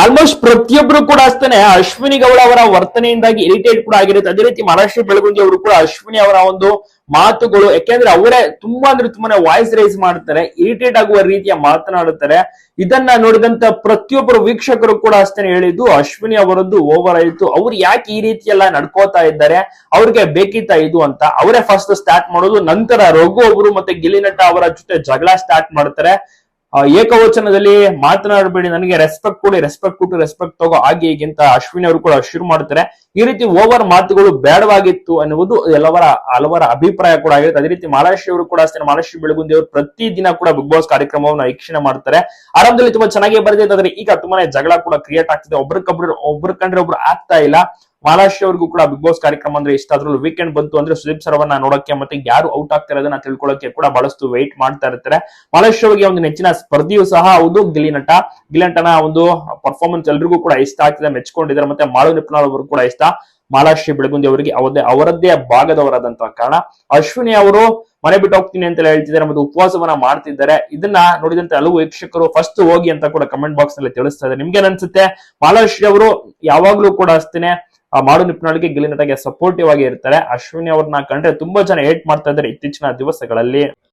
Almost ಪ್ರತಿಯೊಬ್ರು ಕೂಡ ಅಷ್ಟೇ ಅಶ್ವಿನಿ ಗೌಡ ಅವರ ವರ್ತನೆಯಿಂದಾಗಿ ಇರಿಟೇಟ್ ಕೂಡ ಆಗಿರುತ್ತೆ. ಅದೇ ರೀತಿ ಮಹಾರಾಷ್ಟ್ರ ಬೆಳಗುಂದಿ ಅವರು ಕೂಡ ಅಶ್ವಿನಿ ಅವರ ಒಂದು ಮಾತುಗಳು, ಯಾಕೆಂದ್ರೆ ಅವರೇ ತುಂಬಾ ಅಂದ್ರೆ ತುಂಬಾನೇ ವಾಯ್ಸ್ ರೈಸ್ ಮಾಡ್ತಾರೆ ಇರಿಟೇಟ್ ಆಗುವ ರೀತಿಯ ಮಾತನಾಡುತ್ತಾರೆ. ಇದನ್ನ ನೋಡಿದಂತ ಪ್ರತಿಯೊಬ್ಬರು ವೀಕ್ಷಕರು ಕೂಡ ಅಷ್ಟೇ ಹೇಳಿದ್ದು, ಅಶ್ವಿನಿ ಅವರದ್ದು ಓವರ್ ಆಯಿತು. ಅವ್ರು ಯಾಕೆ ಈ ರೀತಿ ಎಲ್ಲ ನಡ್ಕೋತಾ ಇದ್ದಾರೆ, ಅವ್ರಿಗೆ ಬೇಕಿತ್ತ ಇದು ಅಂತ. ಅವರೇ ಫಸ್ಟ್ ಸ್ಟಾರ್ಟ್ ಮಾಡೋದು, ನಂತರ ರಘು ಅವರು ಮತ್ತೆ ಗಿಲಿನಟ್ಟ ನಟ ಅವರ ಜೊತೆ ಜಗಳ ಸ್ಟಾರ್ಟ್ ಮಾಡ್ತಾರೆ. ಏಕವಚನದಲ್ಲಿ ಮಾತನಾಡಬೇಡಿ. ನನಗೆ ರೆಸ್ಪೆಕ್ಟ್ ಕೊಡಿ ರೆಸ್ಪೆಕ್ಟ್ ಕೊಟ್ಟು ರೆಸ್ಪೆಕ್ಟ್ ತಗೋ ಹಾಗೆ ಈಗಿಂತ ಅಶ್ವಿನಿ ಅವರು ಕೂಡ ಶುರು ಮಾಡ್ತಾರೆ. ಈ ರೀತಿ ಓವರ್ ಮಾತುಗಳು ಬೇಡವಾಗಿತ್ತು ಅನ್ನುವುದು ಎಲ್ಲವರ, ಹಲವರ ಅಭಿಪ್ರಾಯ ಕೂಡ ಆಗಿರುತ್ತೆ. ಅದೇ ರೀತಿ ಮಹಾರಾಷ್ಟ್ರ ಅವರು ಕೂಡ ಅಷ್ಟೇ ಮಹಾರಾಷ್ಟ್ರ ಬೆಳಗುಂದಿ ಅವರು ಪ್ರತಿ ದಿನ ಕೂಡ ಬಿಗ್ ಬಾಸ್ ಕಾರ್ಯಕ್ರಮವನ್ನು ವೀಕ್ಷಣೆ ಮಾಡ್ತಾರೆ. ಆರಂಭದಲ್ಲಿ ತುಂಬಾ ಚೆನ್ನಾಗಿ ಬರ್ತಿದೆ ಆದ್ರೆ ಈಗ ತುಂಬಾನೇ ಜಗಳ ಕೂಡ ಕ್ರಿಯೇಟ್ ಆಗ್ತಿದೆ. ಒಬ್ರಿಗೊಬ್ರು ಒಬ್ರು ಕಂಡ್ರೆ ಒಬ್ರು ಆಗ್ತಾ ಇಲ್ಲ. ಮಹಾರಾಷ್ಟ್ರ ಅವ್ರಿಗೂ ಕೂಡ ಬಿಗ್ ಬಾಸ್ ಕಾರ್ಯಕ್ರಮ ಅಂದ್ರೆ ಇಷ್ಟ. ವೀಕೆಂಡ್ ಬಂತು ಅಂದ್ರೆ ಸುದೀಪ್ ಸರ್ವನ್ನ ನೋಡಕ್ಕೆ ಮತ್ತೆ ಯಾರು ಔಟ್ ಆಗ್ತಾರೆ ಅದನ್ನ ತಿಳ್ಕೊಳ್ಳೋಕೆ ಕೂಡ ಬಹಳಷ್ಟು ವೆಯ್ಟ್ ಮಾಡ್ತಾ ಇರ್ತಾರೆ. ಮಹಾರಾಷ್ಟ್ರ ಅವರಿಗೆ ಒಂದು ನೆಚ್ಚಿನ ಸ್ಪರ್ಧಿಯು ಸಹ ಹೌದು. ಗಿಲಿ ನಟ ಗಿಲಿ ನಟನ ಒಂದು ಪರ್ಫಾರ್ಮೆನ್ಸ್ ಎಲ್ರಿಗೂ ಕೂಡ ಇಷ್ಟ ಆಗ್ತಿದೆ, ಮೆಚ್ಕೊಂಡಿದ್ದಾರೆ. ಮತ್ತೆ ಮಾಳು ನಿಪ್ನಾಳ್ ಅವರು ಕೂಡ ಇಷ್ಟ. ಮಹಾರಾಷ್ಟ್ರ ಬೆಳಗುಂದಿ ಅವರಿಗೆ ಅವರದೇ ಅವರದ್ದೇ ಭಾಗದವರಾದಂತಹ ಕಾರಣ. ಅಶ್ವಿನಿ ಅವರು ಮನೆ ಬಿಟ್ಟು ಹೋಗ್ತೀನಿ ಅಂತ ಹೇಳ್ತಿದ್ದಾರೆ. ಮತ್ತು ಉಪವಾಸವನ್ನ ಮಾಡ್ತಿದ್ದಾರೆ. ಇದನ್ನ ನೋಡಿದಂತೆ ಹಲವು ವೀಕ್ಷಕರು ಫಸ್ಟ್ ಹೋಗಿ ಅಂತ ಕೂಡ ಕಮೆಂಟ್ ಬಾಕ್ಸ್ನಲ್ಲಿ ತಿಳಿಸ್ತಾ ಇದ್ದಾರೆ. ನಿಮ್ಗೆ ಅನ್ಸುತ್ತೆ? ಮಹಾರಾಷ್ಟ್ರ ಅವರು ಯಾವಾಗ್ಲೂ ಕೂಡ ಅಷ್ಟೇನೆ ಆ ಮಾಡು ನಿಪ್ಪಿನೊಳಗೆ ಗಿಲ್ಲಿ ನಟಗೆ ಸಪೋರ್ಟಿವ್ ಆಗಿ ಇರ್ತಾರೆ. ಅಶ್ವಿನಿ ಅವ್ರನ್ನ ಕಂಡ್ರೆ ತುಂಬಾ ಜನ ಏಟ್ ಮಾಡ್ತಾ ಇದ್ದಾರೆ ಇತ್ತೀಚಿನ ದಿವಸಗಳಲ್ಲಿ.